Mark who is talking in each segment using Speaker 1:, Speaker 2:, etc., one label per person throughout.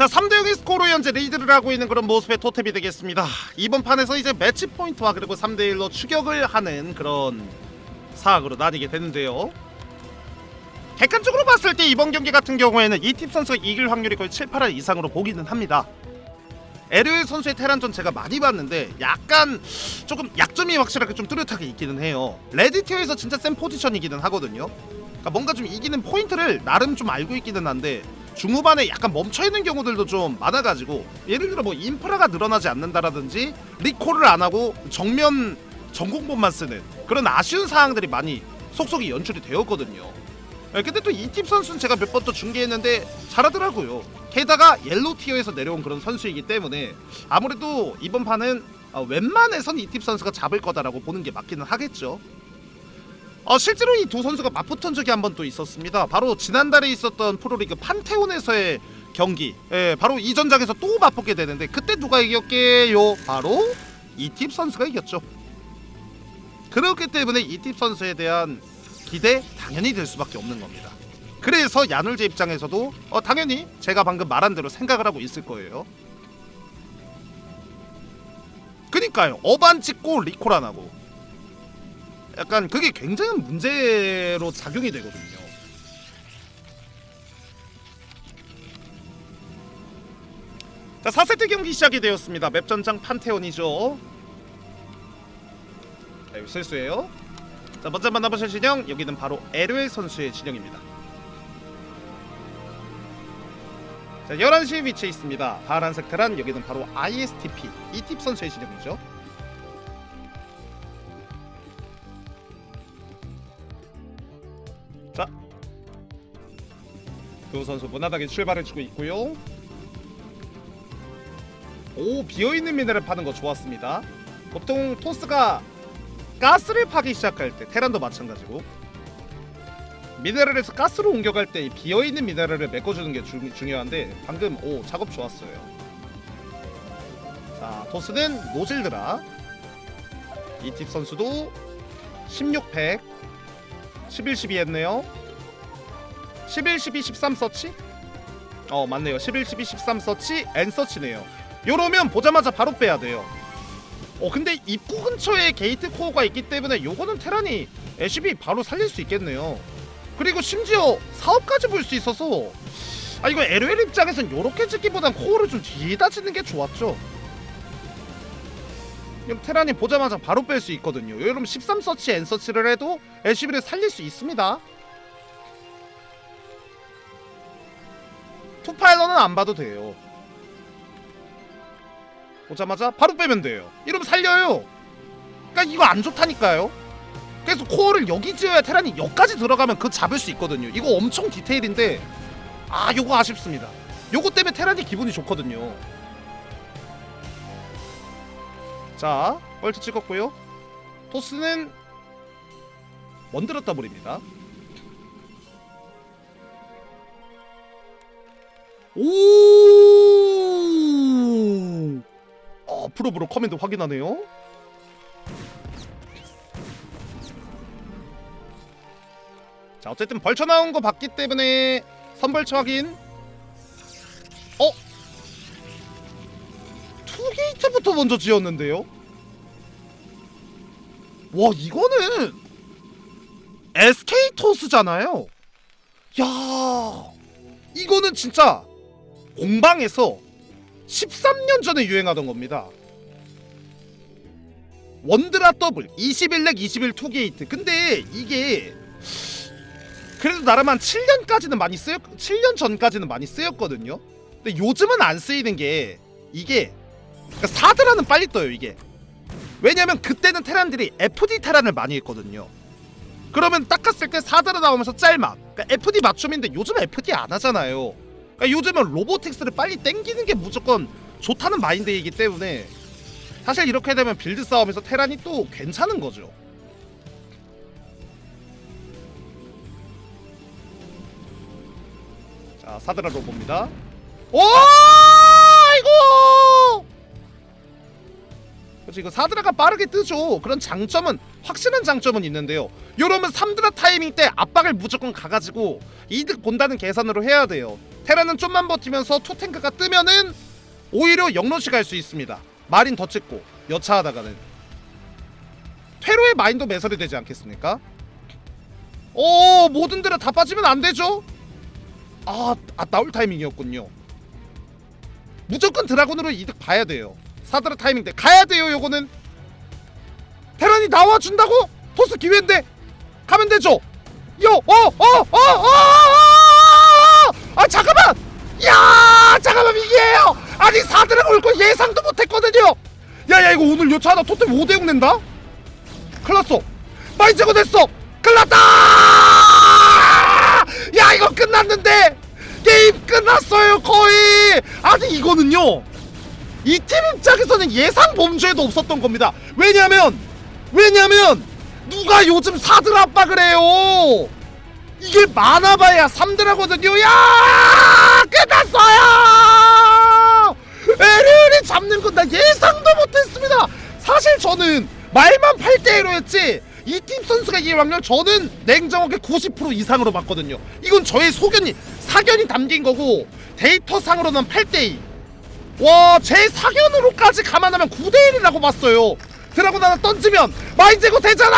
Speaker 1: 자 3대0의 스코어로 현재 리드를 하고 있는 그런 모습의 토템이 되겠습니다. 이번 판에서 이제 매치 포인트와 그리고 3대1로 추격을 하는 그런 사악으로 나뉘게 되는데요. 객관적으로 봤을 때 이번 경기 같은 경우에는 이팀 선수가 이길 확률이 거의 7, 8할 이상으로 보기는 합니다. 에르 선수의 테란전 제가 많이 봤는데 약간 조금 약점이 확실하게 좀 뚜렷하게 있기는 해요. 레드티어에서 진짜 센 포지션이기는 하거든요. 그러니까 뭔가 좀 이기는 포인트를 나름 좀 알고 있기는 한데 중후반에 약간 멈춰 있는 경우들도 좀 많아가지고 예를 들어 뭐 인프라가 늘어나지 않는다라든지 리콜을 안 하고 정면 전공법만 쓰는 그런 아쉬운 사항들이 많이 속속이 연출이 되었거든요. 예, 근데 또 이 팀 선수는 제가 몇 번 또 중계했는데 잘하더라고요. 게다가 옐로우 티어에서 내려온 그런 선수이기 때문에 아무래도 이번 판은 어, 웬만해선 이 팀 선수가 잡을 거다라고 보는 게 맞기는 하겠죠. 어, 실제로 이 두 선수가 맞붙은 적이 한 번 또 있었습니다. 바로 지난달에 있었던 프로리그 판테온에서의 경기. 예, 바로 이 전장에서 또 맞붙게 되는데 그때 누가 이겼게요? 바로 이팁 선수가 이겼죠. 그렇기 때문에 이팁 선수에 대한 기대 당연히 될 수밖에 없는 겁니다. 그래서 야놀제 입장에서도 어, 당연히 제가 방금 말한 대로 생각을 하고 있을 거예요. 그니까요. 어반 찍고 리콜 안 하고 약간 그게 굉장히 문제로 작용이 되거든요. 자, 4세트 경기 시작이 되었습니다. 맵 전장 판테온이죠. 자, 이거 실수예요. 자, 먼저 만나보실 진영 여기는 바로 에르엘 선수의 진영입니다. 자, 11시 위치에 있습니다. 파란색 테란 여기는 바로 ISTP 이팁 선수의 진영이죠. 두 선수 무난하게 출발해주고 있고요. 오 비어있는 미네랄 파는 거 좋았습니다. 보통 토스가 가스를 파기 시작할 때 테란도 마찬가지고 미네랄에서 가스로 옮겨갈 때이 비어있는 미네랄을 메꿔주는 게 중, 중요한데 방금 오 작업 좋았어요. 자 토스는 노질드라 이팁 선수도 16팩 11, 12 했네요. 11, 12, 13 서치? 어 맞네요. 11, 12, 13 서치 앤 서치네요. 요러면 보자마자 바로 빼야 돼요. 어 근데 입구 근처에 게이트 코어가 있기 때문에 요거는 테란이 애쉬비 바로 살릴 수 있겠네요. 그리고 심지어 사업까지 볼 수 있어서 아 이거 LOL 입장에선 요렇게 짓기보단 코어를 좀 뒤에다 짓는 게 좋았죠. 테란이 보자마자 바로 뺄 수 있거든요. 여러분 13 서치 앤 서치를 해도 애쉬비를 살릴 수 있습니다. 투파일러는 안 봐도 돼요. 오자마자 바로 빼면 돼요. 이러면 살려요. 그러니까 이거 안 좋다니까요. 그래서 코어를 여기 지어야 테란이 여기까지 들어가면 그 잡을 수 있거든요. 이거 엄청 디테일인데 아 요거 아쉽습니다. 요거 때문에 테란이 기분이 좋거든요. 자 벌트 찍었고요. 토스는 버립니다. 오! 어, 프로브로 커맨드 확인하네요. 자, 어쨌든 벌쳐 나온 거 봤기 때문에 선벌쳐 확인. 어? 투게이트부터 먼저 지었는데요. 와, 이거는 SK 토스잖아요. 야, 이거는 진짜 공방에서 13년 전에 유행하던 겁니다. 원드라 더블 21렉 21 투게이트. 근데 이게 그래도 나름 한 7년까지는 많이 쓰였 7년 전까지는 많이 쓰였거든요. 근데 요즘은 안 쓰이는 게 이게 그러니까 사드라는 빨리 떠요 이게. 왜냐면 그때는 테란들이 FD 테란을 많이 했거든요. 그러면 닦았을 때 사드라 나오면서 짤막. 그러니까 FD 맞춤인데 요즘 FD 안 하잖아요. 그러니까 요즘은 로보틱스를 빨리 땡기는 게 무조건 좋다는 마인드이기 때문에 사실 이렇게 되면 빌드 싸움에서 테란이 또 괜찮은 거죠. 자 사드라 로보입니다. 오 이거 그렇지 이거 사드라가 빠르게 뜨죠. 그런 장점은 확실한 장점은 있는데요. 이러면 3드라 타이밍 때 압박을 무조건 가가지고 이득 본다는 계산으로 해야 돼요. 테라는 좀만 버티면서 투탱크가 뜨면은 오히려 영러시 갈 수 있습니다. 마린 더 찍고 여차하다가는 퇴로의 마인도 매설이 되지 않겠습니까? 오 모든 데를 다 빠지면 안 되죠? 아, 아 나올 타이밍이었군요. 무조건 드라곤으로 이득 봐야 돼요. 사드라 타이밍 때 가야 돼요. 요거는 테란이 나와 준다고 토스 기회인데 가면 되죠. 요 어 어 어 어 어 아 잠깐만 야 잠깐만 이게요 아니 사드라 올거 예상도 못했거든요. 야야 이거 오늘 요차하다 토템 5대6 낸다. 클났어. 많이 제거 됐어. 클났다. 야 이거 끝났는데 게임 끝났어요 거의. 아니 이거는요. 이 팀 입장에서는 예상 범죄도 없었던 겁니다. 왜냐면 왜냐면 누가 요즘 사들 압박을 해요. 이게 많아봐야 3드라거든요. 야 끝났어요. 에르리 잡는 건 나 예상도 못했습니다. 사실 저는 말만 8대 1로였지 이 팀 선수가 이길 확률 저는 냉정하게 90% 이상으로 봤거든요. 이건 저의 소견이 사견이 담긴 거고 데이터 상으로는 8대 2. 와, 제 사견으로까지 감안하면 9대 1이라고 봤어요. 드라곤 하나 던지면 마인 제거 되잖아!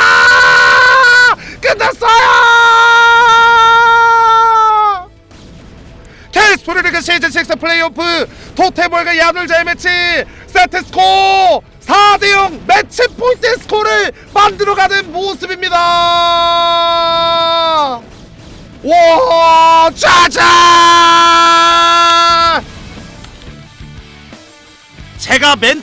Speaker 1: 플레이오프. 토테볼과 야놀자의 매치. 세트 스코 4대0 매치 포인트 스코어를 만들어가는 모습입니다. 와 짜잔! 제가 멘트